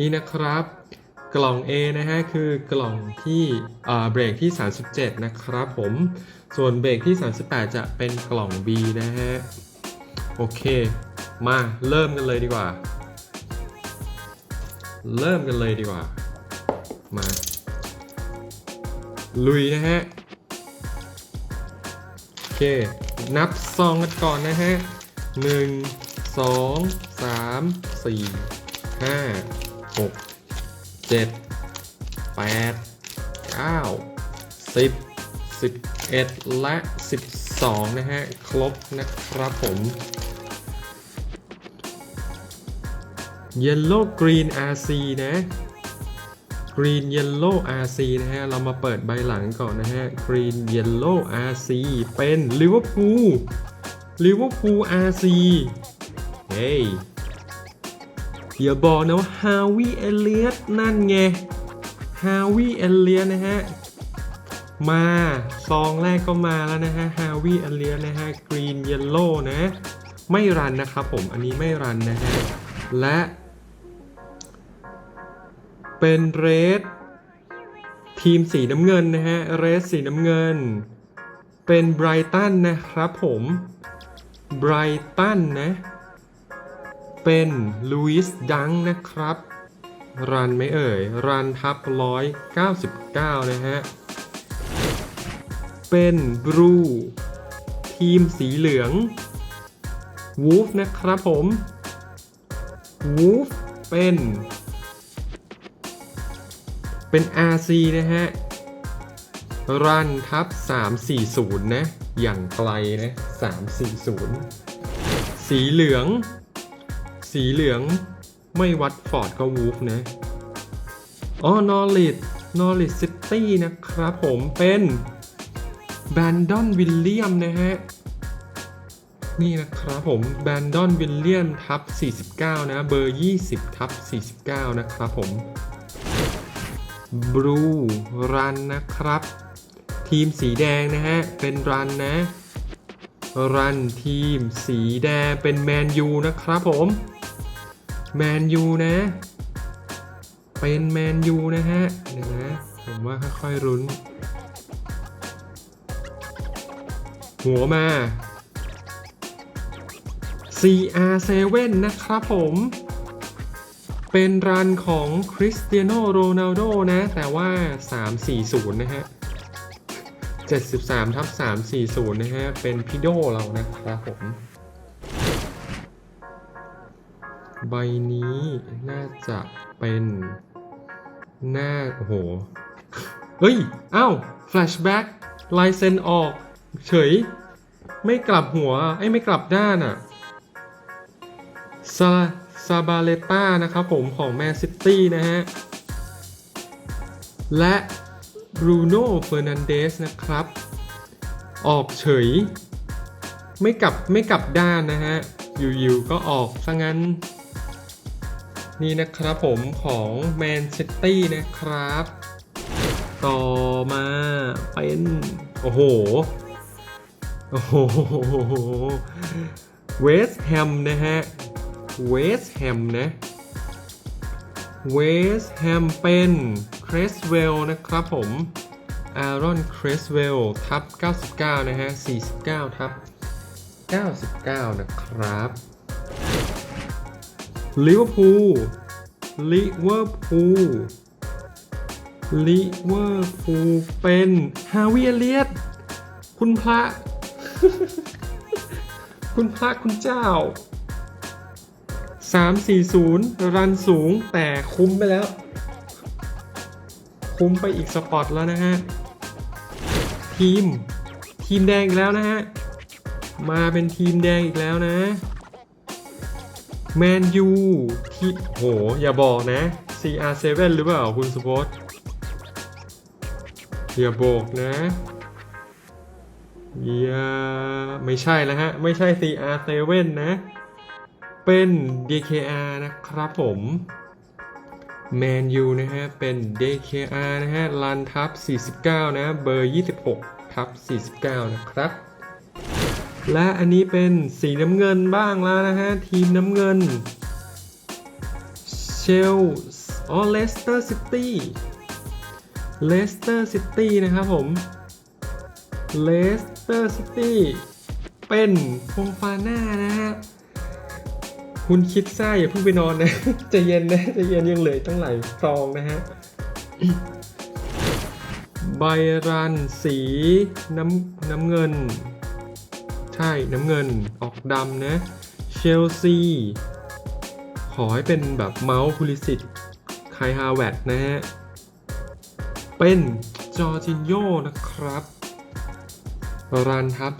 นี่นะครับ กล่อง A นะฮะคือกล่องที่เบรกที่ 37 นะครับผม ส่วนเบรกที่ 38 จะเป็นกล่อง B นะฮะ โอเค มาเริ่มกันเลยดีกว่า เริ่มกันเลยดีกว่า มา ลุยนะฮะ โอเค นับซองกันก่อนนะฮะหนึ่งสองสามสี่ห้า หกเจ็ดแปดเก้าสิบสิบเอ็ดและสิบสองนะฮะ ครบนะครับผม Yellow Green RC นะ Green Yellow RC นะฮะ เรามาเปิดใบหลังก่อนนะฮะ Green Yellow RC เป็น Liverpool Liverpool RC เฮ้ย อย่าบอกนะว่า Harvey Elliott นั่นไง Harvey Elliott นะฮะ มาซองแรกก็มาแล้วนะฮะ Harvey Elliott นะฮะ Green Yellow นะ ไม่รันนะครับผมอันนี้ไม่รันนะฮะ และเป็นเรดทีมสีน้ำเงินนะฮะเรดสีน้ำเงิน เป็นไบรตันนะครับผมไบรตันนะ เป็นลุยส์ดังนะครับ รันไม่เอ่ย รันทับ199นะฮะ เป็นบรูทีมสีเหลืองวูฟนะครับผมวูฟเป็น เป็น RC นะฮะ รันทับ 340 นะ อย่างไกลนะ 340 สีเหลือง สีเหลืองไม่วัดฟอร์ดก็วูฟนะ อ๋อนอริดนอริดซิตี้นะครับผมเป็นแบนดอนวิลเลียมนะฮะ นี่นะครับผมแบนดอนวิลเลียมทับ 49 นะ เบอร์ 20 ทับ 49 นะครับผมบลูรันนะครับ ทีมสีแดงนะฮะ เป็นรันนะ รันทีมสีแดงเป็นแมนยูนะครับผม แมนยูนะ เป็นแมนยูนะฮะเดี๋ยวนะ ผมว่าค่อยๆรุ้น หัวมา CR7 นะครับผมเป็นรันของคริสเตียโนโรนัลโดนะ แต่ว่า 340 นะฮะ 73ทับ340 นะฮะ เป็นพี่โดเรานะครับผม ใบนี้น่าจะเป็นหน้าโอ้โห เฮ้ย อ้าวแฟลชแบ็กลายเซ็นออก เฉย ไม่กลับหัว ไอ้ไม่กลับด้านอะซาซาบาเลต้านะครับผมของแมนซิตี้นะฮะ และบรูโน่เฟอร์นันเดสนะครับ ออกเฉย ไม่กลับไม่กลับด้านนะฮะ อยู่ๆก็ออกซะงั้น นี่นะครับผมของแมนซิตี้นะครับ ต่อมาเป็นโอ้โห โอ้โหเวสแฮมนะฮะ เวสแฮมนะ เวสแฮมเป็นครสเวลนะครับผมอารอนครสเวลทับ 99 นะฮะ 49 ทับ 99 นะครับ ลิเวอร์พูลลิเวอร์พูลลิเวอร์พูลเป็นฮาวิเอเลียตคุณพระ คุณพระคุณเจ้า 340 รันสูงแต่คุ้มไปแล้ว คุ้มไปอีกสปอตแล้วนะฮะ ทีม ทีมแดงอีกแล้วนะฮะ มาเป็นทีมแดงอีกแล้วนะ แมนยูที่โห อย่าบอกนะ CR7 หรือเปล่าคุณสุพจน์อย่าบอกนะอย่าไม่ใช่แล้วฮะ ไม่ใช่ CR7 นะ เป็น DKR นะครับผมแมนยูนะฮะ เป็น DKR นะฮะรันทับ49 นะ เบอร์ 26 ทับ49 นะครับ และอันนี้เป็นสีน้ำเงินบ้างแล้วนะฮะ ทีมน้ำเงินเชลอ๋อเลสเตอร์ซิตี้เลสเตอร์ซิตี้นะครับผมเลสเตอร์ซิตี้เป็นโฟฟาน่านะฮะ คุณคิดซ่าอย่าเพิ่งไปนอนนะใจะเย็นนะใจะเย็นยังเหลือตั้งหลายซองนะฮะไบรันสีน้ำน้ำเงิน ใช่น้ำเงินออกดำนะเชลซีขอให้เป็นแบบเมาส์พูลิสิตไคฮาวเวตนะฮะ เป็นจอร์จินโยนะครับรันทับ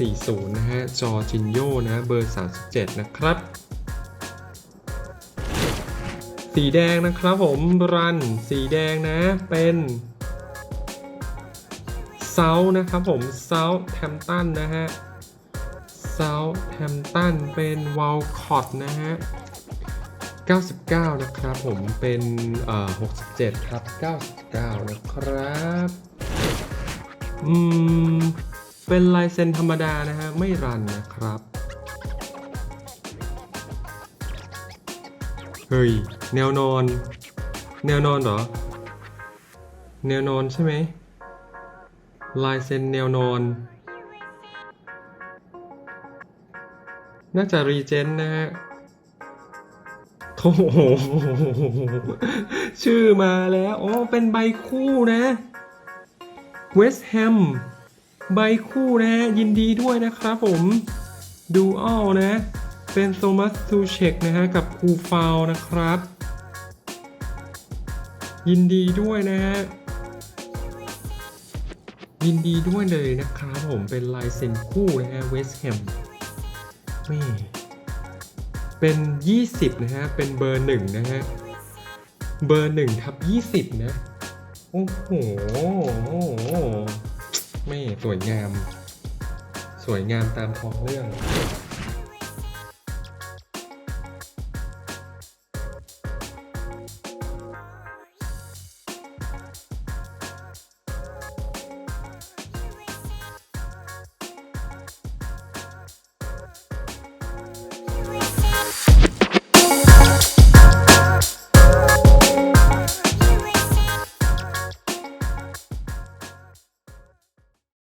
340 นะฮะ จอร์จินโยนะ เบอร์ 37 นะครับ สีแดงนะครับผม รัน สีแดงนะ เป็นเซานะครับผม เซาแทมตันนะฮะ เซาแทมตันเป็นวอลคอตนะฮะ 99 นะครับผมเป็นเอ่อ67 ครับ 99 นะครับอืมเป็นลายเซ็นธรรมดานะฮะ ไม่รันนะครับ เฮ้ย แนวนอน แนวนอนเหรอ แนวนอนใช่ไหมลายเซ็นแนวนอน น่าจะรีเจนนะฮะโถชื่อมาแล้วอ๋อเป็นใบคู่นะเวสต์แฮมใบคู่นะฮะยินดีด้วยนะครับผมดูอัลนะ เป็นโทมัสทูเชกนะฮะ กับคูฟาวนะครับ ยินดีด้วยนะฮะ ยินดีด้วยเลยนะครับผมเป็นลายเซ็นคู่นะฮะเวสต์แฮม ฟี่เป็น 20 นะฮะ เป็นเบอร์1นะฮะ เบอร์1ทับ20นะ โอ้โห ไม่สวยงาม สวยงามตามท้องเรื่อง